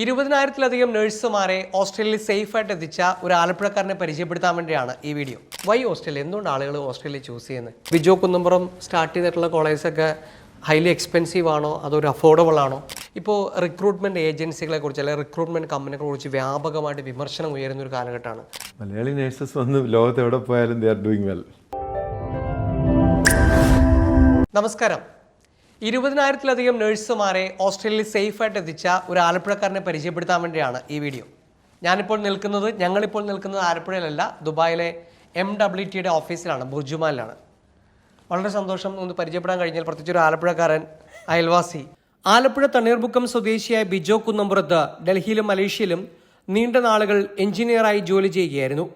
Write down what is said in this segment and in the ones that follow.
ഇരുപതിനായിരത്തിലധികം നഴ്സുമാരെ ഓസ്ട്രേലിയയിൽ സേഫായിട്ട് എത്തിച്ച ഒരു ആലപ്പുഴക്കാരനെ പരിചയപ്പെടുത്താൻ വേണ്ടിയാണ് ഈ വീഡിയോ. Y Australia? എന്തുകൊണ്ട് ആളുകൾ ഓസ്ട്രേലിയ ചൂസ് ചെയ്യുന്നത് ബിജോ കുന്നമ്പുറം സ്റ്റാർട്ട് ചെയ്തിട്ടുള്ള കോളേജൊക്കെ ഹൈലി എക്സ്പെൻസീവ് ആണോ? അതൊരു അഫോർഡബിൾ ആണോ? ഇപ്പോൾ റിക്രൂട്ട്മെന്റ് ഏജൻസികളെ കുറിച്ച് അല്ലെങ്കിൽ റിക്രൂട്ട്മെന്റ് കമ്പനികളെ കുറിച്ച് വ്യാപകമായിട്ട് വിമർശനം ഉയരുന്ന ഒരു കാലഘട്ടമാണ്. മലയാളി നഴ്സസ് വന്ന് ലോകത്ത് എവിടെ പോയാലും ദേ ആർ ഡൂയിങ് വെൽ നമസ്കാരം. ഇരുപതിനായിരത്തിലധികം നഴ്സുമാരെ ഓസ്ട്രേലിയയിൽ സേഫായിട്ട് എത്തിച്ച ഒരു ആലപ്പുഴക്കാരനെ പരിചയപ്പെടുത്താൻ വേണ്ടിയാണ് ഈ വീഡിയോ. ഞാനിപ്പോൾ നിൽക്കുന്നത് ഞങ്ങളിപ്പോൾ നിൽക്കുന്നത് ആലപ്പുഴയിലല്ല ദുബായിലെ എം ഡബ്ല്യു ടിയുടെ ഓഫീസിലാണ് ബുർജുമാനിലാണ്. വളരെ സന്തോഷം ഒന്ന് പരിചയപ്പെടാൻ കഴിഞ്ഞാൽ പ്രത്യേകിച്ച് ഒരു ആലപ്പുഴക്കാരൻ അയൽവാസി. ആലപ്പുഴ തണ്ണീർമുക്കം സ്വദേശിയായ ബിജോ കുന്നമ്പുറത്ത് ഡൽഹിയിലും മലേഷ്യയിലും നീണ്ട നാളുകൾ എഞ്ചിനീയറായി ജോലി ചെയ്യുകയായിരുന്നു.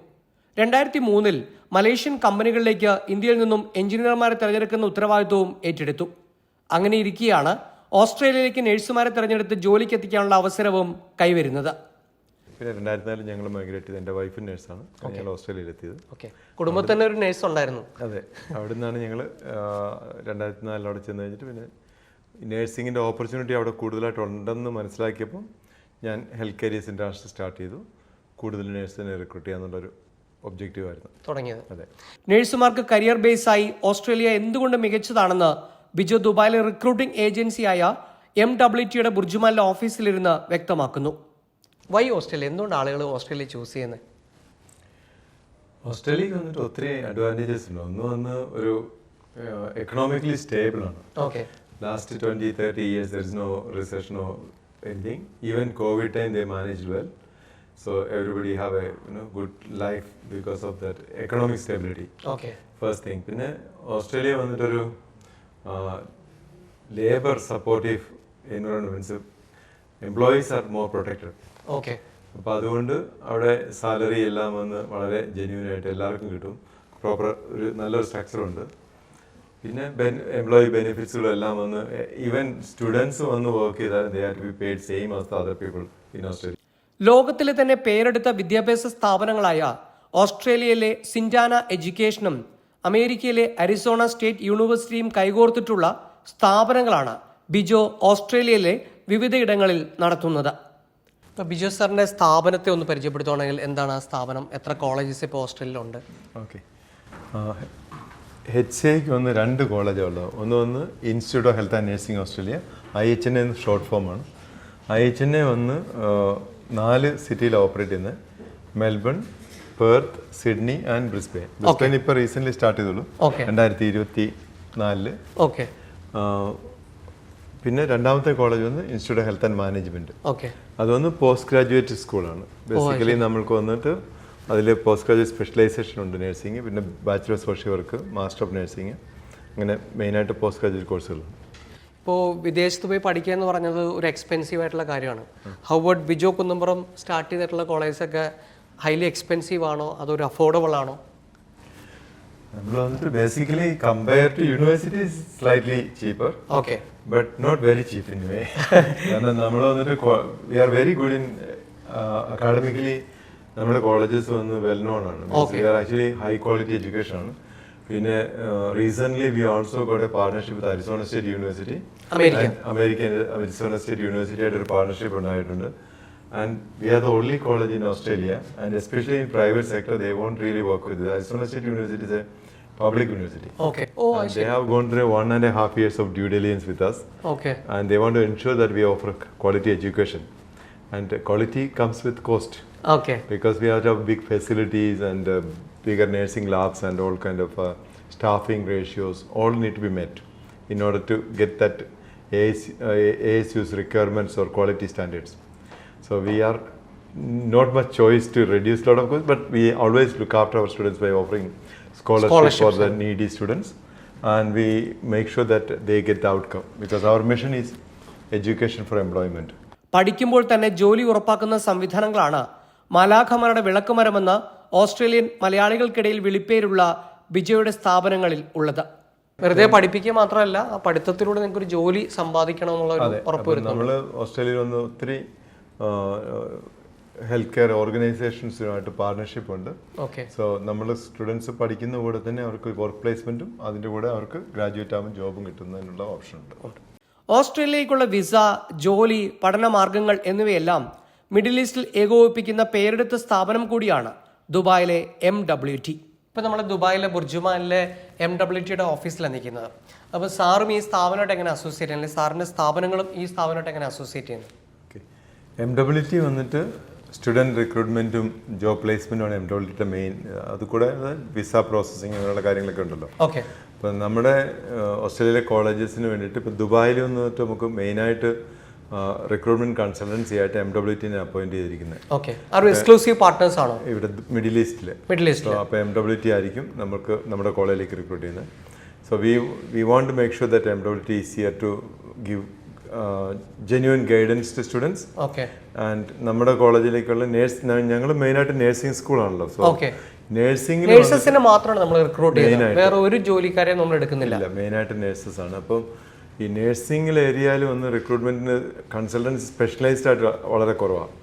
രണ്ടായിരത്തി മൂന്നിൽ മലേഷ്യൻ കമ്പനികളിലേക്ക് ഇന്ത്യയിൽ നിന്നും എഞ്ചിനീയർമാരെ തിരഞ്ഞെടുക്കുന്ന ഉത്തരവാദിത്വവും ഏറ്റെടുത്തു. അങ്ങനെ ഇരിക്കുകയാണ് ഓസ്ട്രേലിയയിലേക്ക് നഴ്സുമാരെ തിരഞ്ഞെടുത്ത് ജോലിക്ക് എത്തിക്കാനുള്ള അവസരവും കൈവരുന്നത്. പിന്നെ രണ്ടായിരത്തി നാലിൽ ഞങ്ങൾ മൈഗ്രേറ്റ് ചെയ്ത് എന്റെ വൈഫും നേഴ്സാണ്. ഞങ്ങൾ ഓസ്ട്രേലിയയിലെത്തിയത്. ഓക്കെ. കുടുംബത്തിൽ തന്നെ ഒരു നേഴ്സ് ഉണ്ടായിരുന്നു അതെ. അവിടെ നിന്നാണ് ഞങ്ങൾ രണ്ടായിരത്തി നാലിൽ അവിടെ ചെന്ന് കഴിഞ്ഞിട്ട് പിന്നെ നേഴ്സിങ്ങിന്റെ ഓപ്പർച്യൂണിറ്റി അവിടെ കൂടുതലായിട്ട് ഉണ്ടെന്ന് മനസ്സിലാക്കിയപ്പം ഞാൻ ഹെൽത്ത് കെയർസ് ഇന്റർനാഷണൽ സ്റ്റാർട്ട് ചെയ്തു. കൂടുതൽ നേഴ്സിനെ റിക്രൂട്ട് ചെയ്യാന്നുള്ളൊരു ഒബ്ജക്റ്റീവ് ആയിരുന്നു തുടങ്ങിയത്. അതെ. നേഴ്സുമാർക്ക് കരിയർ ബേസായി ഓസ്ട്രേലിയ എന്തുകൊണ്ട് മികച്ചതാണെന്ന് ബിജു ദുബായിലെ റിക്രൂട്ടിംഗ് ഏജൻസിയായ എം ഡബ്ല്യു ടിയുടെ ബുർജുമാലിലെ ഓഫീസിലിരുന്ന് വ്യക്തമാക്കുന്നു. വൈ ഓസ്ട്രേലിയ എന്തുകൊണ്ട് ആളുകൾ ഓസ്ട്രേലിയ ചൂസ് ചെയ്യുന്നത് ഓസ്ട്രേലിയക്ക് വന്നിട്ട് ഒത്തിരി അഡ്വാന്റേജസ് ഉണ്ട്. ഒന്ന് വന്ന് ഒരു എക്കണോമിക്കലി സ്റ്റേബിൾ ആണ്. Okay last 20 30 years there is no recession or anything. Even covid time they manage well so everybody have a you know good life because of economic stability. Okay first thing. പിന്നെ Australia വന്നിട്ടൊരു labour supportive environments employees are more protected okay അപ്പോൾ അതുകൊണ്ട് അവിടെ salary എല്ലാം വന്ന് വളരെ genuine ആയിട്ട് എല്ലാവർക്കും കിട്ടും. പ്രോപ്പർ ഒരു നല്ലൊരു സ്ട്രക്ചറുണ്ട് പിന്നെ ബെൻ എംപ്ലോയി ബെനിഫിറ്റ്സുകളും എല്ലാം വന്ന് ഈവൻ സ്റ്റുഡൻസ് വന്ന് വർക്ക് ചെയ്താൽ they are to be paid same as other people in Australia ലോകത്തിലെ തന്നെ പേരെടുത്ത വിദ്യാഭ്യാസ സ്ഥാപനങ്ങളായ ഓസ്ട്രേലിയയിലെ സിൻഡാന എഡ്യൂക്കേഷനും അമേരിക്കയിലെ അരിസോണ സ്റ്റേറ്റ് യൂണിവേഴ്സിറ്റിയും കൈകോർത്തിട്ടുള്ള സ്ഥാപനങ്ങളാണ് ബിജോ ഓസ്ട്രേലിയയിലെ വിവിധയിടങ്ങളിൽ നടത്തുന്നത്. ഇപ്പോൾ ബിജോ സാറിന്റെ സ്ഥാപനത്തെ ഒന്ന് പരിചയപ്പെടുത്തുകയാണെങ്കിൽ എന്താണ് ആ സ്ഥാപനം? എത്ര കോളേജസ് ഇപ്പോൾ ഓസ്ട്രേലിയയിലുണ്ട്? ഓക്കെ. എച്ച് എക്ക് വന്ന് രണ്ട് കോളേജുള്ളത് ഒന്ന് വന്ന് institute of health and nursing Australia I H N എന്ന് ഷോർട്ട് ഫോമാണ് ഐ എച്ച് എൻ എ വന്ന് നാല് സിറ്റിയിൽ ഓപ്പറേറ്റ് ചെയ്യുന്നത്. Melbourne Perth Sydney and Brisbane. Brisbane ഇപ്പോൾ റീസെന്റ് സ്റ്റാർട്ട് ചെയ്തുള്ളൂ. രണ്ടായിരത്തി ഇരുപത്തി നാലിൽ ഓക്കെ പിന്നെ രണ്ടാമത്തെ കോളേജ് വന്ന് institute of health and management okay അത് വന്ന് പോസ്റ്റ് ഗ്രാജുവേറ്റ് സ്കൂളാണ് ബേസിക്കലി നമ്മൾക്ക് വന്നിട്ട് അതിൽ പോസ്റ്റ് ഗ്രാജുവേറ്റ് സ്പെഷ്യലൈസേഷൻ ഉണ്ട് നഴ്സിംഗ് പിന്നെ bachelor social work master of nursing അങ്ങനെ മെയിനായിട്ട് പോസ്റ്റ് ഗ്രാജുവേറ്റ് കോഴ്സുകൾ ഇപ്പോൾ വിദേശത്ത് പോയി പഠിക്കുക എന്ന് പറഞ്ഞത് ഒരു എക്സ്പെൻസീവ് ആയിട്ടുള്ള കാര്യമാണ്. ഹൗവേർഡ് ബിജോ കുന്നമ്പുറം സ്റ്റാർട്ട് ചെയ്തിട്ടുള്ള കോളേജൊക്കെ ഹൈലി എക്സ്പെൻസീവ് ആണോ? അതൊരു അഫോർഡബിൾ ആണോ? നമ്മൾ വന്നിട്ട് basically compare to university slightly cheaper okay but not very cheap in way കാരണം നമ്മൾ വന്നിട്ട് we are very good in academically നമ്മുടെ കോളേജസ് വന്ന് വെൽ നോൺ ആണ്. ആക്ച്വലി ഹൈ ക്വാളിറ്റി എഡ്യൂക്കേഷൻ ആണ്. പിന്നെ recent we also got a partnership with Arizona state university American American Arizona state university ആയിട്ട് ഒരു പാർട്ണർഷിപ്പ് ഉണ്ടായിട്ടുണ്ട്. and we are the only college in Australia, and especially in private sector, they won't really work with it. Arizona State University is a public university. Okay. Oh, and I see. They have gone through one and a half years of due diligence with us. Okay. And they want to ensure that we offer quality education, and quality comes with cost. Okay. Because we have to have big facilities and uh, bigger nursing labs and all kind of uh, staffing ratios. All need to be met in order to get that AS, uh, ASU's requirements or quality standards. So we are not much choice to reduce lot of course but we always look after our students by offering scholarship for Scholarships, the needy students, and we make sure that they get the outcome because our mission is education for employment. പഠിക്കുമ്പോൾ തന്നെ ജോലി ഉറപ്പാക്കുന്ന സംവിധാനങ്ങളാണ് മലാഖമാരുടെ വിളക്കുമരമെന്ന് Australian മലയാളികൾക്കിടയിൽ വിളിപ്പേരുള്ള ബിജയുടെ സ്ഥാപനങ്ങളിൽ ഉള്ളത് വെറുതെ പഠിപ്പിക്കുക മാത്രമല്ല ആ പഠിത്തത്തിലൂടെ നിങ്ങൾക്ക് ഒരു ജോലി സമ്പാദിക്കണം എന്നുള്ള ഒരു ഉറപ്പ് വരുന്നത് നമ്മൾ ഓസ്ട്രേലിയയിൽ വന്ന് ഒത്തിരി ഹെൽത്ത് കെയർ ഓർഗനൈസേഷൻസുമായിട്ട് പാർട്ണർഷിപ്പ് ഉണ്ട് ഓക്കെ. സോ നമ്മൾ സ്റ്റുഡൻസ് പഠിക്കുന്ന കൂടെ തന്നെ അവർക്ക് വർക്ക് പ്ലേസ്മെന്റും അതിന്റെ കൂടെ അവർക്ക് ഗ്രാജുവേറ്റ് ആകുമ്പോൾ ജോബും കിട്ടുന്നതിനുള്ള ഓപ്ഷൻ ഉണ്ട് ഓസ്ട്രേലിയയിലേക്കുള്ള വിസ ജോലി പഠന മാർഗങ്ങൾ എന്നിവയെല്ലാം മിഡിൽ ഈസ്റ്റിൽ ഏകോപിപ്പിക്കുന്ന പേരെടുത്ത സ്ഥാപനം കൂടിയാണ് ദുബായിലെ എം ഡബ്ല്യു ടി. ഇപ്പം നമ്മൾ ദുബായിലെ ബുർജുമാനിലെ എം ഡബ്ല്യു ടിയുടെ ഓഫീസിലാണ് നിൽക്കുന്നത്. അപ്പോൾ സാറും ഈ സ്ഥാപനമായിട്ട് എങ്ങനെ അസോസിയേറ്റ് ചെയ്യുന്നത്? സാറിന്റെ സാറിന്റെ സ്ഥാപനങ്ങളും ഈ സ്ഥാപനമായിട്ട് എങ്ങനെ അസോസിയേറ്റ് ചെയ്യുന്നത്? എം ഡബ്ല്യു ടി വന്നിട്ട് സ്റ്റുഡന്റ് റിക്രൂട്ട്മെന്റും ജോബ് പ്ലേസ്മെന്റുമാണ് എം ഡബ്ല്യു ടിയുടെ മെയിൻ അതുകൂടെ വിസ പ്രോസസ്സിങ് അങ്ങനെയുള്ള കാര്യങ്ങളൊക്കെ ഉണ്ടല്ലോ. ഓക്കെ. ഇപ്പം നമ്മുടെ ഓസ്ട്രേലിയയിലെ കോളേജസിന് വേണ്ടിയിട്ട് ഇപ്പോൾ ദുബായിൽ വന്നിട്ട് നമുക്ക് മെയിനായിട്ട് റിക്രൂട്ട്മെന്റ് കൺസൾട്ടൻസി ആയിട്ട് എം ഡബ്ല്യു ടിനെ അപ്പോയിന്റ് ചെയ്തിരിക്കുന്നത്. എക്സ്ക്ലൂസീവ് പാർട്ട്നേഴ്സ് ആണോ? ഇവിടെ മിഡിൽ ഈസ്റ്റിൽ മിഡിൽ ഈസ്റ്റ് അപ്പോൾ എം ഡബ്ല്യു ടി ആയിരിക്കും നമുക്ക് നമ്മുടെ കോളേജിലേക്ക് റിക്രൂട്ട് ചെയ്യുന്നത്. So we we want to make sure that M W T is to give genuine guidance to students okay and നമ്മുടെ കോളേജിലേക്കുള്ള നേഴ്സ് ഞങ്ങൾ മെയിനായിട്ട് നേഴ്സിംഗ് സ്കൂളാണല്ലോ സോ ഓക്കെ നേഴ്സിംഗിൽ നേഴ്സസിനെ മാത്രമാണ് നമ്മൾ റിക്രൂട്ട് ചെയ്യുന്നത്. വേറെ ഒരു ജോലിക്കാരെ നമ്മൾ എടുക്കുന്നില്ല. ഇല്ല മെയിനായിട്ട് നേഴ്സസ് ആണ്. അപ്പം ഈ നേഴ്സിംഗിൽ ഏരിയയിൽ വന്ന് റിക്രൂട്ട്മെന്റിന് കൺസൾട്ടൻസ് സ്പെഷ്യലൈസ്ഡ് ആയിട്ട് വളരെ കുറവാണ്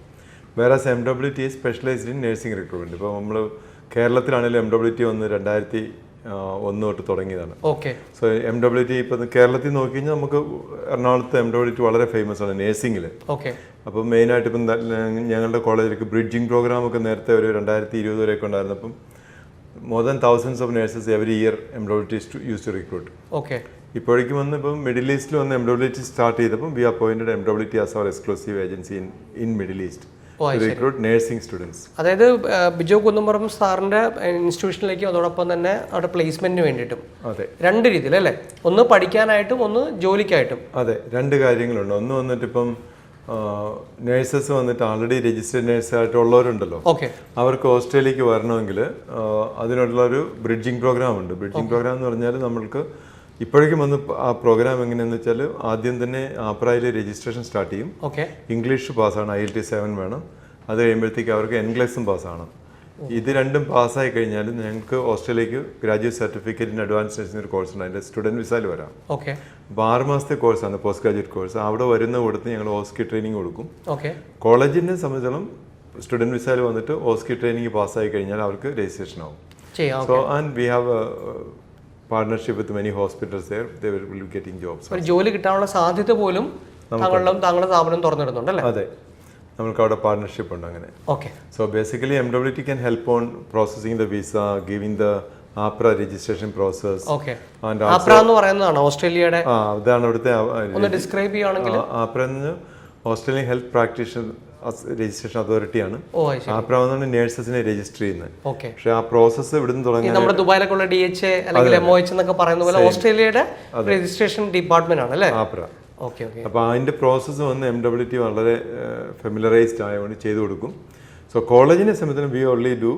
വേറെ M W T specialised in nursing recruitment ഇപ്പോൾ നമ്മൾ കേരളത്തിലാണെങ്കിലും എം ഡബ്ല്യു ടി വന്ന് രണ്ടായിരത്തി ഒന്ന് തൊട്ട് തുടങ്ങിയതാണ്. Okay. So M W T ഇപ്പം കേരളത്തിൽ നോക്കി കഴിഞ്ഞാൽ നമുക്ക് എറണാകുളത്ത് എം ഡബ്ല്യു ടി വളരെ ഫേമസ് ആണ് നേഴ്സിംഗിൽ ഓക്കെ. അപ്പം മെയിനായിട്ട് ഇപ്പം ഞങ്ങളുടെ കോളേജിലേക്ക് ബ്രിഡ്ജിംഗ് പ്രോഗ്രാം ഒക്കെ നേരത്തെ ഒരു രണ്ടായിരത്തി ഇരുപത് വരെയൊക്കെ ഉണ്ടായിരുന്നു. അപ്പം more than thousands of nurses every year M W T use to recruit okay. ഇപ്പോഴേക്കും വന്ന് ഇപ്പം മിഡിൽ ഈസ്റ്റിൽ വന്ന് എം ഡബ്ല്യു ടി സ്റ്റാർട്ട് ചെയ്തപ്പം we appointed M W T as our exclusive agency in in middle east recruit nursing students അതായത് ബിജു കുന്നുംപുറം സാറിന്റെ ഇൻസ്റ്റിറ്റ്യൂഷനിലേക്കും അതോടൊപ്പം തന്നെ അവിടെ പ്ലേസ്മെന്റിന് വേണ്ടിയിട്ടും. അതെ. രണ്ട് രീതിയിൽ അല്ലേ ഒന്ന് പഠിക്കാനായിട്ടും ഒന്ന് ജോലിക്കായിട്ടും. അതെ രണ്ട് കാര്യങ്ങളുണ്ട്. ഒന്ന് വന്നിട്ട് ഇപ്പം നേഴ്സസ് വന്നിട്ട് ആൾറെഡി രജിസ്റ്റേഡ് നേഴ്സായിട്ട് ഉള്ളവരുണ്ടല്ലോ. ഓക്കെ. അവർക്ക് ഓസ്ട്രേലിയക്ക് വരണമെങ്കിൽ അതിനുള്ള ഒരു ബ്രിഡ്ജിങ് പ്രോഗ്രാം ഉണ്ട്. ബ്രിഡ്ജിങ് പ്രോഗ്രാം എന്ന് പറഞ്ഞാൽ നമ്മൾക്ക് ഇപ്പോഴേക്കും വന്ന് ആ പ്രോഗ്രാം എങ്ങനെയാന്ന് വെച്ചാൽ ആദ്യം തന്നെ ആപ്രായിൽ രജിസ്ട്രേഷൻ സ്റ്റാർട്ട് ചെയ്യും. ഓക്കെ ഇംഗ്ലീഷ് പാസ്സാണ് ഐ എൽ ടി സെവൻ വേണം. അത് കഴിയുമ്പോഴത്തേക്ക് അവർക്ക് എൻഗ്ലസും പാസ്സാണ് ഇത് രണ്ടും പാസ്സായി കഴിഞ്ഞാൽ ഞങ്ങൾക്ക് ഓസ്ട്രേലിയക്ക് ഗ്രാജുവേറ്റ് സർട്ടിഫിക്കറ്റിന് അഡ്വാൻസ് നഴ്സിംഗ് ഒരു കോഴ്സ് ഉണ്ട്. അതിന്റെ സ്റ്റുഡന്റ് വിസയിൽ വരാം. ഓക്കെ അപ്പോൾ ആറ് മാസത്തെ കോഴ്സാണ് പോസ്റ്റ് ഗ്രാജുവേറ്റ് കോഴ്സ് അവിടെ വരുന്ന കൊടുത്ത് ഞങ്ങൾ ഓസ്കി ട്രെയിനിങ് കൊടുക്കും. ഓക്കെ കോളേജിനെ സംബന്ധിച്ചോളം സ്റ്റുഡന്റ് വിസയിൽ വന്നിട്ട് ഓസ്കി ട്രെയിനിങ് പാസ്സായി കഴിഞ്ഞാൽ അവർക്ക് രജിസ്ട്രേഷൻ ആവും. So and we have partnership with many hospitals will getting jobs ഒരു ജോലി കിട്ടാനുള്ള സാധ്യത പോലും താങ്കളും താങ്കളുടെ സ്ഥാപനം തുറന്നിടുന്നുണ്ട് അല്ലേ? അതെ. നമുക്ക് അവിടെ പാർട്ണർഷിപ്പ് ഉണ്ട് അങ്ങനെ. Okay so basically M W T can help on visa, the visa giving the process. Okay And AHPRA എന്ന് പറയുന്നതാണ് ഓസ്ട്രേലിയയുടെ അതാണ് അവിടുത്തെ ഡിസ്ക്രൈബ് ചെയ്യുകയാണെങ്കിൽ. ആപ്ര എന്ന് ഓസ്ട്രേലിയൻ ഹെൽത്ത് പ്രാക്ടീഷണർ രജിസ്ട്രേഷൻ അതോറിറ്റിയാണ്. ആപ്ര വന്നാണ് നേഴ്സസിനെ രജിസ്റ്റർ ചെയ്യുന്നത്. പക്ഷേ ആ പ്രോസസ്സ് ഇവിടുന്ന് തുടങ്ങി നമ്മുടെ ദുബായിലൊക്കെ ഡി എച്ച് അല്ലെങ്കിൽ എം ഒ എച്ച് എന്നൊക്കെ പറയുന്ന പോലെ ഓസ്ട്രേലിയയുടെ രജിസ്ട്രേഷൻ ഡിപ്പാർട്ട്മെന്റ് ആണ് അല്ലേ? ആപ്ര. അപ്പോൾ അതിന്റെ പ്രോസസ്സ് വന്ന് എം ഡബ്ല്യു ടി വളരെ ഫെമിലറൈസ്ഡ് ആയതുകൊണ്ട് ചെയ്തു കൊടുക്കും. സോ കോളേജിനെ സംബന്ധിച്ച് we only do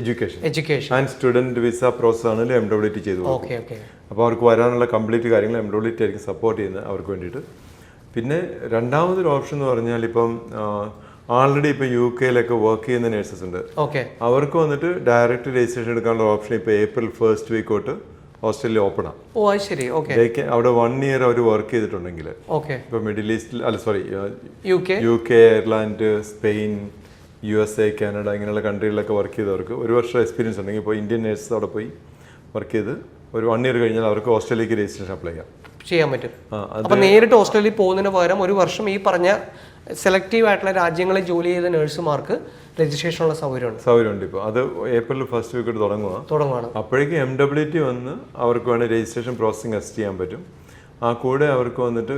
education education and student visa process ആണെങ്കിലും എം ഡബ്ല്യു ടി ചെയ്തു കൊടുക്കും. ഓക്കെ. ഓക്കെ അപ്പോൾ അവർക്ക് വരാനുള്ള കംപ്ലീറ്റ് കാര്യങ്ങൾ എം ഡബ്ല്യു ടി ആയിരിക്കും സപ്പോർട്ട് ചെയ്യുന്നത് അവർക്ക് വേണ്ടിയിട്ട്. പിന്നെ രണ്ടാമതൊരു ഓപ്ഷൻ എന്ന് പറഞ്ഞാൽ ഇപ്പം ആൾറെഡി ഇപ്പം യു കെയിലൊക്കെ വർക്ക് ചെയ്യുന്ന നേഴ്സസ് ഉണ്ട്. ഓക്കെ. അവർക്ക് വന്നിട്ട് ഡയറക്റ്റ് രജിസ്ട്രേഷൻ എടുക്കാനുള്ള ഓപ്ഷൻ ഇപ്പോൾ ഏപ്രിൽ ഫസ്റ്റ് വീക്ക് തൊട്ട് ഓസ്ട്രേലിയ ഓപ്പൺ ആണ് ഓ ശരി. ഓക്കെ. അവിടെ വൺ ഇയർ അവർ വർക്ക് ചെയ്തിട്ടുണ്ടെങ്കിൽ. ഓക്കെ. ഇപ്പോൾ മിഡിൽ ഈസ്റ്റിൽ അല്ല sorry U K? U K Ireland Spain U S A Canada ഇങ്ങനെയുള്ള കൺട്രികളിലൊക്കെ വർക്ക് ചെയ്തവർക്ക് ഒരു വർഷം എക്സ്പീരിയൻസ് ഉണ്ടെങ്കിൽ ഇപ്പോൾ ഇന്ത്യൻ നേഴ്സസ് അവിടെ പോയി വർക്ക് ചെയ്ത് ഒരു വൺ ഇയർ കഴിഞ്ഞാൽ അവർക്ക് ഓസ്ട്രേലിയക്ക് രജിസ്ട്രേഷൻ അപ്ലൈ ചെയ്യാം. ചെയ്യാൻ പറ്റും. അപ്പൊ നേരിട്ട് ഓസ്ട്രേലിയയിൽ പോകുന്നതിന് പകരം ഒരു വർഷം ഈ പറഞ്ഞ സെലക്റ്റീവ് ആയിട്ടുള്ള രാജ്യങ്ങളിൽ ജോലി ചെയ്ത നഴ്സുമാർക്ക് രജിസ്ട്രേഷനുള്ള സൗകര്യമുണ്ട്. സൗകര്യമുണ്ട് ഇപ്പോൾ അത് ഏപ്രിൽ ഫസ്റ്റ് വീക്ക് തുടങ്ങുക തുടങ്ങുവാണ്. അപ്പോഴേക്കും എം ഡബ്ല്യു ടി വന്ന് അവർക്ക് വേണേൽ രജിസ്ട്രേഷൻ പ്രോസസ്സിംഗ് അസിസ്റ്റ് ചെയ്യാൻ പറ്റും. ആ കൂടെ അവർക്ക് വന്നിട്ട്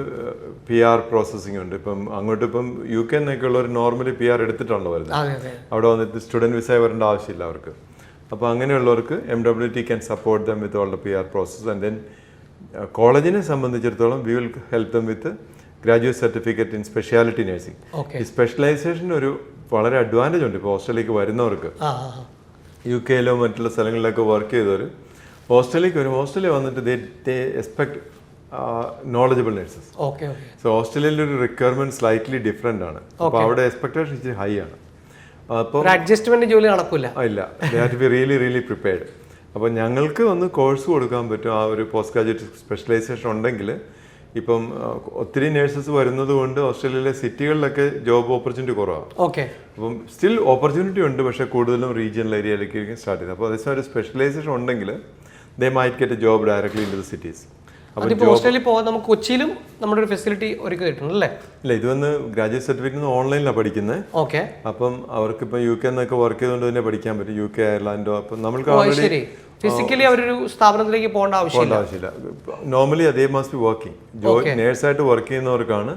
പി ആർ പ്രോസസ്സിംഗ് ഉണ്ട്. ഇപ്പം അങ്ങോട്ട് ഇപ്പം യു കെ എന്നൊക്കെ ഉള്ളവർ നോർമലി പി ആർ എടുത്തിട്ടാണല്ലോ വരുന്നത്. അവിടെ വന്നിട്ട് സ്റ്റുഡന്റ് വിസ വരേണ്ട ആവശ്യമില്ല അവർക്ക്. അപ്പോൾ അങ്ങനെയുള്ളവർക്ക് M W T can support them with all the P R process and then കോളേജിനെ സംബന്ധിച്ചിടത്തോളം we will help them with graduate certificate in speciality nursing ഈ സ്പെഷ്യലൈസേഷൻ ഒരു വളരെ അഡ്വാന്റേജ് ഉണ്ട്. ഇപ്പോൾ ഹോസ്റ്റലിലേക്ക് വരുന്നവർക്ക്. യു കെയിലോ മറ്റുള്ള സ്ഥലങ്ങളിലൊക്കെ വർക്ക് ചെയ്തവർ ഹോസ്റ്റലിലേക്ക് വരും. ഹോസ്റ്റലിൽ വന്നിട്ട് they they expect knowledgeable nurses so ഹോസ്റ്റലിന്റെ ഒരു റിക്വയർമെന്റ് സ്ലൈറ്റ്ലി ഡിഫറെന്റ് ആണ്. അപ്പോൾ അവിടെ എക്സ്പെക്ടേഷൻ ഇച്ചിരി ഹൈ ആണ്. അപ്പോൾ അഡ്ജസ്റ്റ്മെന്റ് ജോലി നടക്കില്ല ഇല്ല. They have to be really really prepared അപ്പോൾ ഞങ്ങൾക്ക് ഒന്ന് കോഴ്സ് കൊടുക്കാൻ പറ്റും. ആ ഒരു പോസ്റ്റ് ഗ്രാജുവേറ്റ് സ്പെഷ്യലൈസേഷൻ ഉണ്ടെങ്കിൽ ഇപ്പം ഒത്തിരി നേഴ്സസ് വരുന്നത് കൊണ്ട് ഓസ്ട്രേലിയയിലെ സിറ്റികളിലൊക്കെ ജോബ് ഓപ്പർച്യൂണിറ്റി കുറവാണ് ഓക്കെ അപ്പം സ്റ്റിൽ ഓപ്പർച്യൂണിറ്റി ഉണ്ട് പക്ഷേ കൂടുതലും റീജിയണൽ ഏരിയയിലേക്ക് സ്റ്റാർട്ട് ചെയ്തത് അപ്പോൾ അതേസമയം ഒരു സ്പെഷ്യലൈസേഷൻ ഉണ്ടെങ്കിൽ they might get a job directly in to the cities ഓസ്ട്രേലിയയിൽ പോകാൻ നമുക്ക് കൊച്ചിയിലും നമ്മുടെ ഒരു ഫെസിലിറ്റി ഒരുക്കി കിട്ടുന്നു അല്ലേ? ഇല്ല ഇത് വന്ന് ഗ്രാജുവേറ്റ് സർട്ടിഫിക്കറ്റ് ഓൺലൈനിലാണ് പഠിക്കുന്നത് ഓക്കെ അപ്പം അവർക്ക് ഇപ്പം യു കെ എന്നൊക്കെ വർക്ക് ചെയ്തുകൊണ്ട് തന്നെ പഠിക്കാൻ പറ്റും. യു കെ അയർലാൻഡോ അപ്പം നമ്മൾക്ക് ഫിസിക്കലി ഓൾറെഡി ഫിസിക്കലി അവരൊരു സ്ഥാപനത്തിലേക്ക് പോകേണ്ട ആവശ്യമില്ല. ആവശ്യമില്ല. നോർമലി അതേ മാസ്റ്റ് ബി വർക്കിംഗ് നേഴ്സായിട്ട് വർക്ക് ചെയ്യുന്നവർക്കാണ്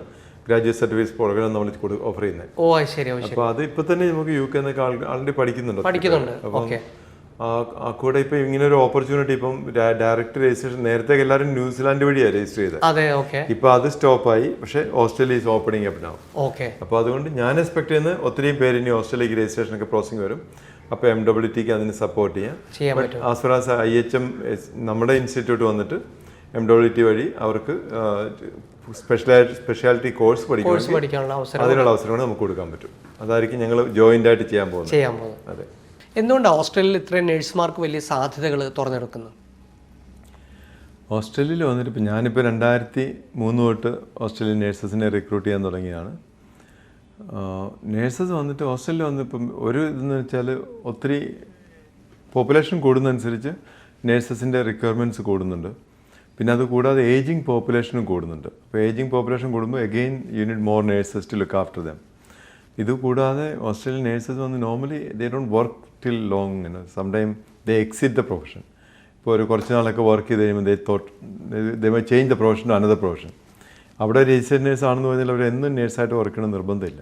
ഗ്രാജുവേറ്റ് സർട്ടിഫിക്കറ്റ് പ്രോഗ്രാം നമ്മൾ ഓഫർ ചെയ്യുന്നത് ഓ ശരി അപ്പോൾ അത് ഇപ്പം തന്നെ നമുക്ക് യു കെ എന്നൊക്കെ ആൾറെഡി പഠിക്കുന്നുണ്ട്. പഠിക്കുന്നുണ്ട്. ഓക്കെ കൂടെ ഇപ്പൊ ഇങ്ങനെ ഒരു ഓപ്പർച്യൂണിറ്റി ഇപ്പം ഡയറക്റ്റ് രജിസ്ട്രേഷൻ നേരത്തെ എല്ലാവരും ന്യൂസിലാൻഡ് വഴിയാണ് രജിസ്റ്റർ ചെയ്തത് അതെ ഓക്കെ ഇപ്പൊ അത് സ്റ്റോപ്പായി പക്ഷെ Australia is opening up now okay അപ്പോൾ അതുകൊണ്ട് ഞാൻ എക്സ്പെക്ട് ചെയ്യുന്ന ഒത്തിരി പേര് ഇനി ഓസ്ട്രേലിയക്ക് രജിസ്ട്രേഷൻ ഒക്കെ പ്രോസസ്സിംഗ് വരും. അപ്പോൾ എം ഡബ്ല്യു ടിക്ക് അതിന് സപ്പോർട്ട് ചെയ്യാം. As far as I H M നമ്മുടെ ഇൻസ്റ്റിറ്റ്യൂട്ട് വന്നിട്ട് എം ഡബ്ല്യു ടി വഴി അവർക്ക് സ്പെഷ്യലായിട്ട് സ്പെഷ്യാലിറ്റി കോഴ്സ് അവസരം അതിനുള്ള അവസരമാണ് നമുക്ക് കൊടുക്കാൻ പറ്റും. അതായിരിക്കും ഞങ്ങൾ ജോയിന്റ് ആയിട്ട് ചെയ്യാൻ പോകുന്നത്. ചെയ്യാൻ പോകുന്നത്. അതെ. എന്തുകൊണ്ടാണ് ഓസ്ട്രേലിയയിൽ ഇത്രയും നഴ്സുമാർക്ക് വലിയ സാധ്യതകൾ തുറന്നെടുക്കുന്നത്? ഓസ്ട്രേലിയയിൽ വന്നിട്ട് ഇപ്പോൾ ഞാനിപ്പോൾ രണ്ടായിരത്തി മൂന്ന് തൊട്ട് ഓസ്ട്രേലിയൻ നേഴ്സസിനെ റിക്രൂട്ട് ചെയ്യാൻ തുടങ്ങിയാണ് നേഴ്സസ് വന്നിട്ട് ഓസ്ട്രേലിയ വന്നിപ്പം ഒരു ഇതെന്ന് വെച്ചാൽ ഒത്തിരി പോപ്പുലേഷൻ കൂടുന്നതനുസരിച്ച് നേഴ്സസിന്റെ റിക്വയർമെന്റ്സ് കൂടുന്നുണ്ട്. പിന്നെ അത് കൂടാതെ ഏജിങ് പോപ്പുലേഷനും കൂടുന്നുണ്ട്. അപ്പോൾ ഏജിങ് പോപ്പുലേഷൻ കൂടുമ്പോൾ again you need more nurses to look after them. ഇത് കൂടാതെ ഓസ്ട്രേലിയൻ നേഴ്സസ് വന്ന് normally they don't work till long sometime they exit the profession ഇപ്പോൾ ഒരു കുറച്ച് നാളൊക്കെ വർക്ക് ചെയ്ത് കഴിയുമ്പോൾ they thought they my change the profession to another profession അവിടെ രജിസ്റ്റേഡ് നേഴ്സ് ആണെന്ന് പറഞ്ഞാൽ അവർ എന്നും നേഴ്സായിട്ട് വർക്ക് ചെയ്യണം നിർബന്ധമില്ല.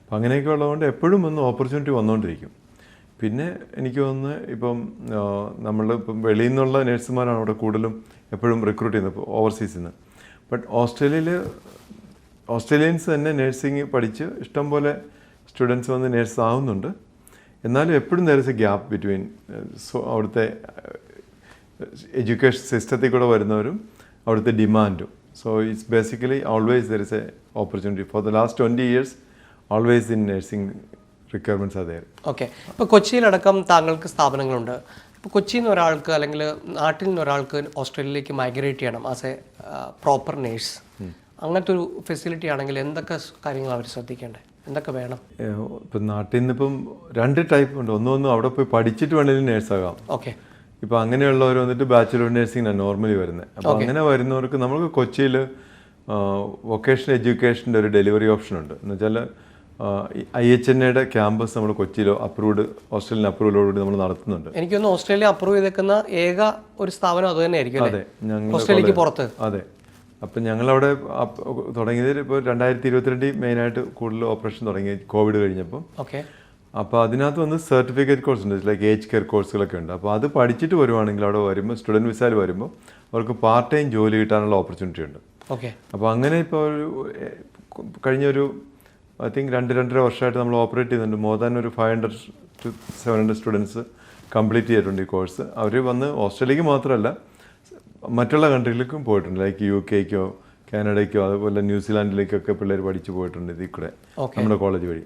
അപ്പോൾ അങ്ങനെയൊക്കെ ഉള്ളതുകൊണ്ട് എപ്പോഴും ഒന്ന് ഓപ്പർച്യൂണിറ്റി വന്നുകൊണ്ടിരിക്കും പിന്നെ എനിക്ക് തോന്നുന്നു ഇപ്പം നമ്മൾ ഇപ്പം വെളിയിൽ നിന്നുള്ള നേഴ്സുമാരാണ് അവിടെ കൂടുതലും എപ്പോഴും റിക്രൂട്ട് ചെയ്യുന്നത് ഇപ്പോൾ ഓവർസീസിൽ നിന്ന് ബട്ട് ഓസ്ട്രേലിയയിൽ ഓസ്ട്രേലിയൻസ് തന്നെ നേഴ്സിംഗ് പഠിച്ച് ഇഷ്ടംപോലെ സ്റ്റുഡൻസ് വന്ന് നേഴ്സ് ആവുന്നുണ്ട്. എന്നാലും എപ്പോഴും there is a gap between so അവിടുത്തെ എഡ്യൂക്കേഷൻ സിസ്റ്റത്തിൽ കൂടെ വരുന്നവരും അവിടുത്തെ ഡിമാൻഡും so it's basically always there is a opportunity for the last twenty years always in nursing requirements അതേ ഓക്കെ ഇപ്പോൾ കൊച്ചിയിലടക്കം താങ്കൾക്ക് സ്ഥാപനങ്ങളുണ്ട്. ഇപ്പോൾ കൊച്ചിയിൽ നിന്ന് ഒരാൾക്ക് അല്ലെങ്കിൽ നാട്ടിൽ നിന്ന് ഒരാൾക്ക് ഓസ്ട്രേലിയയിലേക്ക് മൈഗ്രേറ്റ് ചെയ്യണം ആസ് എ പ്രോപ്പർ നേഴ്സ് അങ്ങനത്തെ ഒരു ഫെസിലിറ്റി ആണെങ്കിൽ എന്തൊക്കെ കാര്യങ്ങൾ അവർ ശ്രദ്ധിക്കേണ്ടത്? എന്തൊക്കെ വേണം? ഇപ്പം നാട്ടിൽ നിന്ന് ഇപ്പം രണ്ട് ടൈപ്പ് ഉണ്ട്. ഒന്നൊന്നും അവിടെ പോയി പഠിച്ചിട്ട് വേണമെങ്കിലും നേഴ്സാകാം ഓക്കെ. ഇപ്പം അങ്ങനെയുള്ളവർ വന്നിട്ട് ബാച്ചുലർ നഴ്സിംഗാണ് നോർമലി വരുന്നത് അപ്പോൾ അങ്ങനെ വരുന്നവർക്ക് നമുക്ക് കൊച്ചിയിൽ വൊക്കേഷണൽ എഡ്യൂക്കേഷന്റെ ഒരു ഡെലിവറി ഓപ്ഷൻ ഉണ്ട്. എന്ന് വെച്ചാൽ ഐ എച്ച് എൻ എയുടെ ക്യാമ്പസ് നമ്മൾ കൊച്ചിയിലോ അപ്രൂവ്ഡ് ഓസ്ട്രേലിയൻ അപ്രൂവലോടുകൂടി നമ്മൾ നടത്തുന്നുണ്ട്. എനിക്കൊന്ന് ഓസ്ട്രേലിയ അപ്രൂവ് ചെയ്തേക്കുന്ന ഏക ഒരു സ്ഥാപനം അത് തന്നെ ആയിരിക്കും അതെ ഓസ്ട്രേലിയക്ക് പുറത്ത്. അതെ. അപ്പം ഞങ്ങളവിടെ തുടങ്ങിയതിൽ തുടങ്ങിയത് ഇപ്പോൾ രണ്ടായിരത്തി ഇരുപത്തിരണ്ടിൽ മെയിനായിട്ട് കൂടുതൽ ഓപ്പറേഷൻ തുടങ്ങി കോവിഡ് കഴിഞ്ഞപ്പം. ഓക്കെ. അപ്പോൾ അതിനകത്ത് വന്ന് സർട്ടിഫിക്കറ്റ് കോഴ്സ് ഉണ്ട് ലൈക്ക് ഏജ് കെയർ കോഴ്സുകളൊക്കെ ഉണ്ട്. അപ്പോൾ അത് പഠിച്ചിട്ട് വരുവാണെങ്കിൽ അവിടെ വരുമ്പോൾ സ്റ്റുഡന്റ് വിസയിൽ വരുമ്പോൾ അവർക്ക് പാർട്ട് ടൈം ജോലി കിട്ടാനുള്ള ഓപ്പർച്യൂണിറ്റി ഉണ്ട്. ഓക്കെ. അപ്പോൾ അങ്ങനെ ഇപ്പോൾ ഒരു കഴിഞ്ഞൊരു ഐ തിങ്ക് രണ്ട് രണ്ടര വർഷമായിട്ട് നമ്മൾ ഓപ്പറേറ്റ് ചെയ്യുന്നുണ്ട് മോർ ദാൻ ഒരു five hundred to seven hundred students complete ചെയ്തിട്ടുണ്ട് ഈ കോഴ്സ്. അവർ വന്ന് ഓസ്ട്രേലിയക്ക് മാത്രമല്ല മറ്റുള്ള കൺട്രിയിലേക്കും പോയിട്ടുണ്ട്. ലൈക്ക് യു കെക്കോ കാനഡയ്ക്കോ അതുപോലെ ന്യൂസിലാൻഡിലേക്കൊക്കെ പിള്ളേർ പഠിച്ചു പോയിട്ടുണ്ട് ഇതിൽ കൂടെ നമ്മുടെ കോളേജ് വഴി.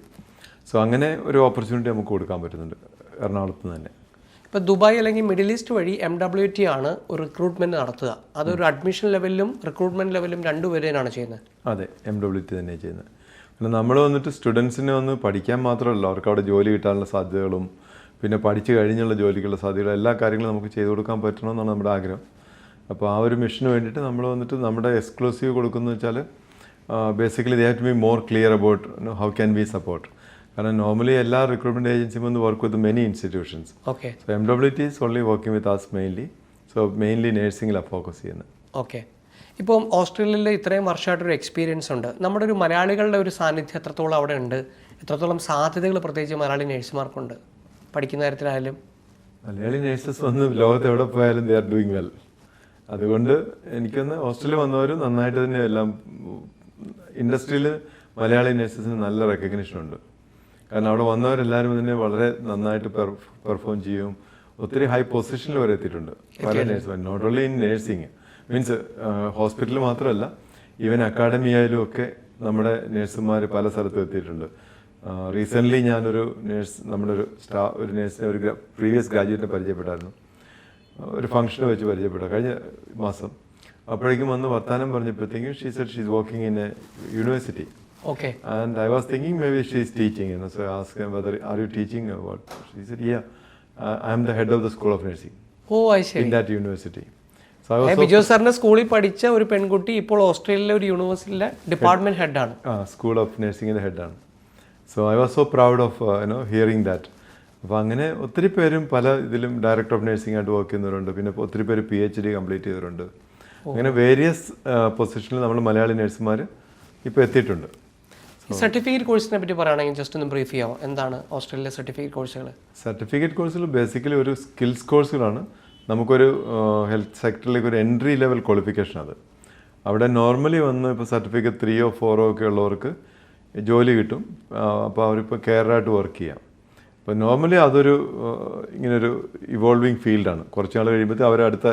സോ അങ്ങനെ ഒരു ഓപ്പർച്യൂണിറ്റി നമുക്ക് കൊടുക്കാൻ പറ്റുന്നുണ്ട് എറണാകുളത്ത് നിന്ന് തന്നെ. ഇപ്പോൾ ദുബായ് അല്ലെങ്കിൽ മിഡിൽ ഈസ്റ്റ് വഴി എം ഡബ്ല്യു ടി ആണ് ഒരു റിക്രൂട്ട്മെന്റ് നടത്തുക. അതൊരു അഡ്മിഷൻ ലെവലിലും റിക്രൂട്ട്മെന്റ് ലെവലിലും രണ്ടുപേരെയാണ് ചെയ്യുന്നത്. അതെ എം ഡബ്ല്യു ടി തന്നെയാണ് ചെയ്യുന്നത്. പിന്നെ നമ്മൾ വന്നിട്ട് സ്റ്റുഡൻസിനെ വന്ന് പഠിക്കാൻ മാത്രമല്ല അവർക്ക് അവിടെ ജോലി കിട്ടാനുള്ള സാധ്യതകളും പിന്നെ പഠിച്ചു കഴിഞ്ഞുള്ള ജോലിക്കുള്ള സാധ്യതകളും എല്ലാ കാര്യങ്ങളും നമുക്ക് ചെയ്തു കൊടുക്കാൻ പറ്റണമെന്നാണ് നമ്മുടെ ആഗ്രഹം. അപ്പോൾ ആ ഒരു മിഷന് വേണ്ടിയിട്ട് നമ്മൾ വന്നിട്ട് നമ്മുടെ എക്സ്ക്ലൂസീവ് കൊടുക്കുന്നത് വെച്ചാൽ basically they have to be more clear about how can be support കാരണം നോർമലി എല്ലാ റിക്രൂട്ട്മെന്റ് ഏജൻസിയും വന്ന് work with many institutions okay so M W T is only working with as mainly so mainly നേഴ്സിംഗിലാണ് focus ചെയ്യുന്നത്. Okay ഇപ്പം ഓസ്ട്രേലിയയിൽ ഇത്രയും വർഷമായിട്ടൊരു experience ഉണ്ട്. നമ്മുടെ ഒരു മലയാളികളുടെ ഒരു സാന്നിധ്യം എത്രത്തോളം അവിടെ ഉണ്ട്? എത്രത്തോളം സാധ്യതകൾ പ്രത്യേകിച്ച് മലയാളി നേഴ്സുമാർക്കുണ്ട്? പഠിക്കുന്ന കാര്യത്തിലായാലും. മലയാളി നേഴ്സസ് വന്ന് ലോകത്ത് എവിടെ പോയാലും ദേ ആർ ഡൂയിങ് വെൽ അതുകൊണ്ട് എനിക്കൊന്ന് ഹോസ്റ്റലിൽ വന്നവരും നന്നായിട്ട് തന്നെ എല്ലാം ഇൻഡസ്ട്രിയിൽ മലയാളി നേഴ്സസിന് നല്ല റെക്കഗ്നിഷൻ ഉണ്ട്. കാരണം അവിടെ വന്നവരെല്ലാവരും തന്നെ വളരെ നന്നായിട്ട് പെർഫോം ചെയ്യും. ഒത്തിരി ഹൈ പൊസിഷനിൽ വരെ എത്തിയിട്ടുണ്ട്. പല നേഴ്സുമാർ not only in nursing means ഹോസ്പിറ്റലിൽ മാത്രമല്ല ഈവൻ അക്കാഡമി ആയാലും ഒക്കെ നമ്മുടെ നേഴ്സുമാർ പല സ്ഥലത്തും എത്തിയിട്ടുണ്ട്. റീസെന്റ്ലി ഞാനൊരു നേഴ്സ് നമ്മുടെ ഒരു സ്റ്റാ ഒരു നേഴ്സിനെ ഒരു പ്രീവിയസ് ഗ്രാജുവേറ്റിനെ പരിചയപ്പെട്ടായിരുന്നു. ഒരു ഫംഗ്ഷന് വെച്ച് പരിചയപ്പെട്ടു കഴിഞ്ഞ മാസം. അപ്പോഴേക്കും വന്ന് വർത്താനം പറഞ്ഞപ്പോഴത്തേക്കും she said she's working in a university okay and I was thinking maybe she is teaching എന്ന് so ask whether are you teaching what she said Yeah, I am the head of the school of nursing oh I ശരി in that university. So I was ഏ, ബിജു സാറിന്റെ സ്കൂളിൽ പഠിച്ച ഒരു പെൺകുട്ടി ഇപ്പോൾ ഓസ്ട്രേലിയയിലെ ഒരു യൂണിവേഴ്സിറ്റിയിലെ ഡിപ്പാർട്ട്മെന്റ് ഹെഡാണ് സ്കൂൾ ഓഫ് നഴ്സിംഗിന്റെ ഹെഡാണ് so I was so proud of you know hearing that അപ്പോൾ അങ്ങനെ ഒത്തിരി പേരും പല ഇതിലും ഡയറക്ടർ ഓഫ് നഴ്സിംഗ് ആയിട്ട് വർക്ക് ചെയ്യുന്നവരുണ്ട്. പിന്നെ ഒത്തിരി പേര് പി എച്ച് ഡി കംപ്ലീറ്റ് ചെയ്തവരുണ്ട്. അങ്ങനെ വേരിയസ് പൊസിഷനിൽ നമ്മൾ മലയാളി നഴ്സുമാർ ഇപ്പോൾ എത്തിയിട്ടുണ്ട്. സർട്ടിഫിക്കറ്റ് കോഴ്സിനെ പറ്റി പറയുകയാണെങ്കിൽ ജസ്റ്റ് ഒന്ന് ബ്രീഫ് ചെയ്യാമോ? എന്താണ് ഓസ്ട്രേലിയ സർട്ടിഫിക്കറ്റ് കോഴ്സുകൾ സർട്ടിഫിക്കറ്റ് കോഴ്സിൽ ബേസിക്കലി ഒരു സ്കിൽസ് കോഴ്സുകളാണ് നമുക്കൊരു ഹെൽത്ത് സെക്ടറിലേക്ക് ഒരു എൻട്രി ലെവൽ ക്വാളിഫിക്കേഷൻ അത്. അവിടെ നോർമലി വന്ന് ഇപ്പോൾ സർട്ടിഫിക്കറ്റ് ത്രീയോ ഫോറോ ഒക്കെ ഉള്ളവർക്ക് ജോലി കിട്ടും. അപ്പോൾ അവരിപ്പോൾ കെയറായിട്ട് വർക്ക് ചെയ്യാം. അപ്പോൾ നോർമലി അതൊരു ഇങ്ങനൊരു ഇവോൾവിങ് ഫീൽഡാണ് കുറച്ച് നാൾ കഴിയുമ്പോഴത്തെ അവർ അടുത്ത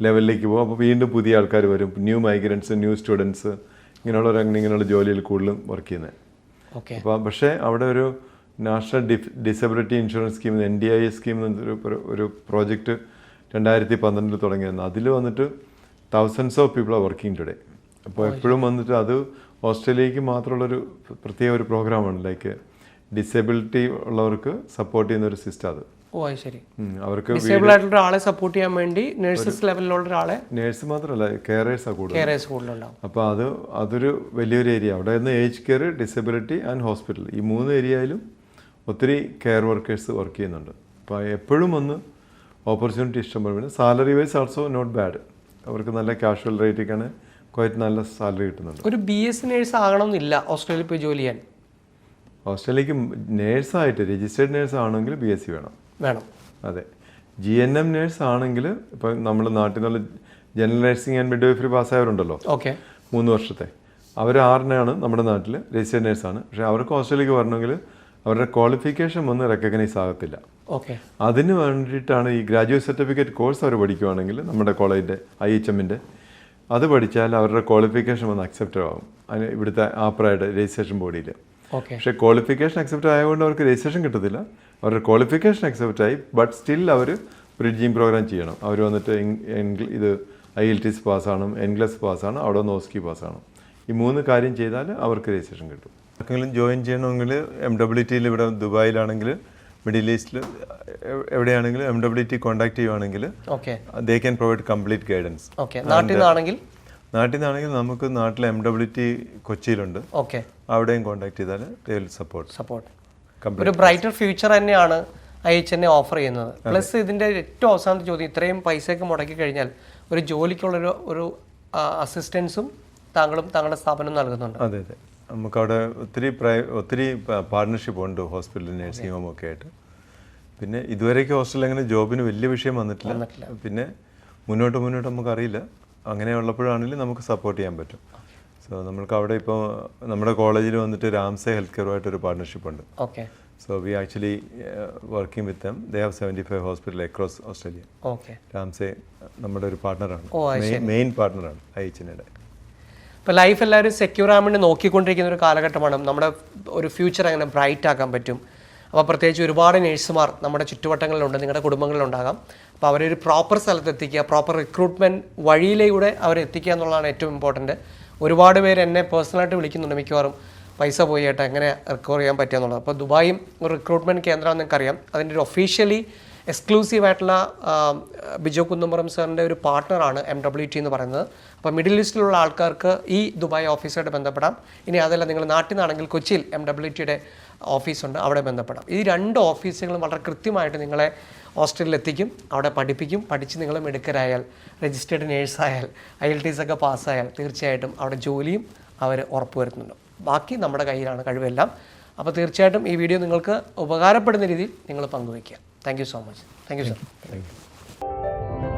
ലെവലിലേക്ക് പോകും. അപ്പോൾ വീണ്ടും പുതിയ ആൾക്കാർ വരും. ന്യൂ മൈഗ്രൻസ് ന്യൂ സ്റ്റുഡൻസ് ഇങ്ങനെയുള്ളവർ അങ്ങനെ ഇങ്ങനെയുള്ള ജോലിയിൽ കൂടുതലും വർക്ക് ചെയ്യുന്നത് ഓക്കെ അപ്പോൾ പക്ഷേ അവിടെ ഒരു national ഡിഫ് disability insurance scheme N D I S scheme എന്നൊരു ഒരു- ഒരു പ്രോജക്റ്റ് രണ്ടായിരത്തി പന്ത്രണ്ടിൽ തുടങ്ങിയിരുന്നു. അതിൽ വന്നിട്ട് thousands of people are working today അപ്പോൾ എപ്പോഴും വന്നിട്ട് അത് ഓസ്ട്രേലിയക്ക് മാത്രമുള്ളൊരു പ്രത്യേക ഒരു പ്രോഗ്രാമാണ് ലൈക്ക് ഡിസബിലിറ്റി ഉള്ളവർക്ക് സപ്പോർട്ട് ചെയ്യുന്ന ഒരു സിസ്റ്റം അത്. ഓ അത് ശരി. അവർക്ക് ഡിസേബിൾ ആയിട്ടുള്ള ഒരാളെ സപ്പോർട്ട് ചെയ്യാൻ വേണ്ടി നഴ്സസ് ലെവലിലുള്ള ഒരാളെ നഴ്സ് മാത്രമല്ല കെയറേഴ്സ് കെയർ സ്കൂളിലുണ്ടാവും അപ്പോൾ അത് അതൊരു വലിയൊരു ഏരിയ അവിടെ നിന്ന് age care disability and hospital ഈ മൂന്ന് ഏരിയയിലും ഒത്തിരി കെയർ വർക്കേഴ്സ് വർക്ക് ചെയ്യുന്നുണ്ട്. അപ്പോൾ എപ്പോഴും ഒന്ന് ഓപ്പർച്യൂണിറ്റി ഇഷ്ടംപോലെ പിന്നെ salary wise also not bad അവർക്ക് നല്ല കാഷ്വൽ റേറ്റൊക്കെയാണ് ക്വയറ്റ് നല്ല സാലറി കിട്ടുന്നുണ്ട്. ഒരു ബി എസ് നേഴ്സ് ആകണമെന്നില്ല ഓസ്ട്രേലിയയിൽ പോയി ജോലി ചെയ്യാൻ. ഓസ്ട്രേലിയക്ക് നേഴ്സായിട്ട് രജിസ്റ്റേഡ് നേഴ്സ് ആണെങ്കിൽ ബി എസ് സി വേണം. വേണം. അതെ. ജി എൻ എം നേഴ്സ് ആണെങ്കിൽ ഇപ്പം നമ്മൾ നാട്ടിൽ നിന്നുള്ള ജനറൽ നേഴ്സിംഗ് ആൻഡ് മിഡ് പാസ്സായവരുണ്ടല്ലോ. ഓക്കെ. മൂന്ന് വർഷത്തെ. അവർ ആറിനാണ് നമ്മുടെ നാട്ടിൽ രജിസ്റ്റേഡ് നേഴ്സാണ്. പക്ഷേ അവർക്ക് ഓസ്ട്രേലിയക്ക് വരണമെങ്കിൽ അവരുടെ ക്വാളിഫിക്കേഷൻ ഒന്ന് റെക്കഗ്നൈസ് ആകത്തില്ല. ഓക്കെ. അതിന് വേണ്ടിയിട്ടാണ് ഈ ഗ്രാജുവേറ്റ് സർട്ടിഫിക്കറ്റ് കോഴ്സ് അവർ പഠിക്കുവാണെങ്കിൽ നമ്മുടെ കോളേജിന്റെ ഐ എച്ച് എമ്മിന്റെ അത് പഠിച്ചാൽ അവരുടെ ക്വാളിഫിക്കേഷൻ ഒന്ന് അക്സെപ്റ്റഡ് ആകും അതിന് ഇവിടുത്തെ ആപ്രയുടെ രജിസ്ട്രേഷൻ ബോഡിയിൽ പക്ഷേ ക്വാളിഫിക്കേഷൻ അക്സെപ്റ്റ് ആയതുകൊണ്ട് അവർക്ക് രജിസ്ട്രേഷൻ കിട്ടത്തില്ല. അവരുടെ ക്വാളിഫിക്കേഷൻ അക്സെപ്റ്റ് ആയി ബട്ട് സ്റ്റിൽ അവർ ബ്രിഡ്ജിങ് പ്രോഗ്രാം ചെയ്യണം. അവർ വന്നിട്ട് ഇത് ഐ എൽ ടി എസ് പാസ്സാണ് എൻഗ്ലസ് പാസ്സാണ് അവിടെ നിന്ന് ഓസ്കി പാസ്സാണ് ഈ മൂന്ന് കാര്യം ചെയ്താൽ അവർക്ക് രജിസ്ട്രേഷൻ കിട്ടും. ആർക്കെങ്കിലും ജോയിൻ ചെയ്യണമെങ്കിൽ എം ഡബ്ല്യു ടിയിൽ ഇവിടെ ദുബായിലാണെങ്കിൽ മിഡിൽ ഈസ്റ്റിൽ എവിടെയാണെങ്കിലും എം ഡബ്ല്യു ടി കോൺടാക്ട് ചെയ്യുവാണെങ്കിൽ okay they can provide complete guidance okay നാട്ടിൽ നിന്നാണെങ്കിൽ? നാട്ടിൽ നിന്നാണെങ്കിൽ നമുക്ക് നാട്ടിലെ എം ഡബ്ല്യു ടി കൊച്ചിയിലുണ്ട്. ഓക്കെ. അവിടെയും കോൺടാക്ട് ചെയ്താൽ സപ്പോർട്ട് സപ്പോർട്ട് ഒരു ബ്രൈറ്റർ ഫ്യൂച്ചർ തന്നെയാണ് ഐ എച്ച് എന്നെ ഓഫർ ചെയ്യുന്നത്. പ്ലസ് ഇതിന്റെ ഏറ്റവും അവസാനത്തെ ചോദ്യം ഇത്രയും പൈസയൊക്കെ മുടക്കി കഴിഞ്ഞാൽ ഒരു ജോലിക്കുള്ളൊരു ഒരു അസിസ്റ്റൻസും താങ്കളും താങ്കളുടെ സ്ഥാപനം നൽകുന്നുണ്ട്. അതെ അതെ. നമുക്കവിടെ ഒത്തിരി പ്രൈ ഒത്തിരി പാർട്ട്ണർഷിപ്പ് ഉണ്ട് ഹോസ്പിറ്റൽ നേഴ്സിംഗ് ഹോം ഒക്കെ ആയിട്ട്. പിന്നെ ഇതുവരെയൊക്കെ ഹോസ്റ്റലിൽ അങ്ങനെ ജോബിന് വലിയ വിഷയം വന്നിട്ടില്ല. പിന്നെ മുന്നോട്ട് മുന്നോട്ട് നമുക്കറിയില്ല. അങ്ങനെ ഉള്ളപ്പോഴാണെങ്കിലും നമുക്ക് സപ്പോർട്ട് ചെയ്യാൻ പറ്റും. സോ നമ്മൾക്ക് അവിടെ ഇപ്പോൾ നമ്മുടെ കോളേജിൽ വന്നിട്ട് രാംസെ ഹെൽത്ത് കെയറുമായിട്ട് ഒരു പാർട്ട്ണർഷിപ്പ് ഉണ്ട്. Okay so we actually working with them they have seventy five hospital across Australia okay Ramsay നമ്മുടെ ഒരു പാർട്ണറാണ് മെയിൻ പാർട്ണറാണ് ഐ എച്ചിനയുടെ ഇപ്പോൾ ലൈഫ് എല്ലാവരും സെക്യൂർ ആകാൻ വേണ്ടി നോക്കിക്കൊണ്ടിരിക്കുന്ന ഒരു കാലഘട്ടമാണ്. നമ്മുടെ ഒരു ഫ്യൂച്ചർ അങ്ങനെ ബ്രൈറ്റ് ആക്കാൻ പറ്റും. അപ്പോൾ പ്രത്യേകിച്ച് ഒരുപാട് നേഴ്സുമാർ നമ്മുടെ ചുറ്റുവട്ടങ്ങളിലുണ്ട്. നിങ്ങളുടെ കുടുംബങ്ങളിലുണ്ടാകാം. അപ്പോൾ അവരെ ഒരു പ്രോപ്പർ സ്ഥലത്ത് എത്തിക്കുക പ്രോപ്പർ റിക്രൂട്ട്മെന്റ് വഴിയിലൂടെ അവരെ എത്തിക്കുക എന്നുള്ളതാണ് ഏറ്റവും ഇമ്പോർട്ടന്റ് ഒരുപാട് പേര് എന്നെ പേഴ്സണലായിട്ട് വിളിക്കുന്നുണ്ട് മിക്കവാറും. പൈസ പോയി എങ്ങനെ റിക്കവർ ചെയ്യാൻ പറ്റുക അപ്പോൾ ദുബായും ഒരു റിക്രൂട്ട്മെന്റ് കേന്ദ്രമാണെന്ന് നിങ്ങൾക്കറിയാം അതിന്റെ ഒരു ഒഫീഷ്യലി എക്സ്ക്ലൂസീവ് ആയിട്ടുള്ള ബിജോ കുന്നുംപുറം സാറിന്റെ ഒരു പാർട്ട്ണറാണ് എം ഡബ്ല്യു ടി എന്ന് പറയുന്നത്. അപ്പോൾ മിഡിൽ ഈസ്റ്റിലുള്ള ആൾക്കാർക്ക് ഈ ദുബായ് ഓഫീസായിട്ട് ബന്ധപ്പെടാം. ഇനി അതല്ല നിങ്ങൾ നാട്ടിൽ നിന്നാണെങ്കിൽ കൊച്ചിയിൽ എം ഡബ്ല്യു ടിയുടെ ഓഫീസുണ്ട് അവിടെ ബന്ധപ്പെടാം. ഈ രണ്ട് ഓഫീസുകളും വളരെ കൃത്യമായിട്ട് നിങ്ങളെ ഹോസ്റ്റലിൽ എത്തിക്കും അവിടെ പഠിപ്പിക്കും. പഠിച്ച് നിങ്ങൾ മെഡിക്കലായാൽ രജിസ്റ്റേർഡ് നേഴ്സായാൽ ഐ എൽ ടി എസ് ഒക്കെ പാസ്സായാൽ തീർച്ചയായിട്ടും അവിടെ ജോലിയും അവർ ഉറപ്പുവരുത്തുന്നുണ്ട്. ബാക്കി നമ്മുടെ കയ്യിലാണ് കഴിവെല്ലാം. അപ്പോൾ തീർച്ചയായിട്ടും ഈ വീഡിയോ നിങ്ങൾക്ക് ഉപകാരപ്പെടുന്ന രീതിയിൽ നിങ്ങൾ പങ്കുവയ്ക്കുക. Thank you so much thank you sir thank you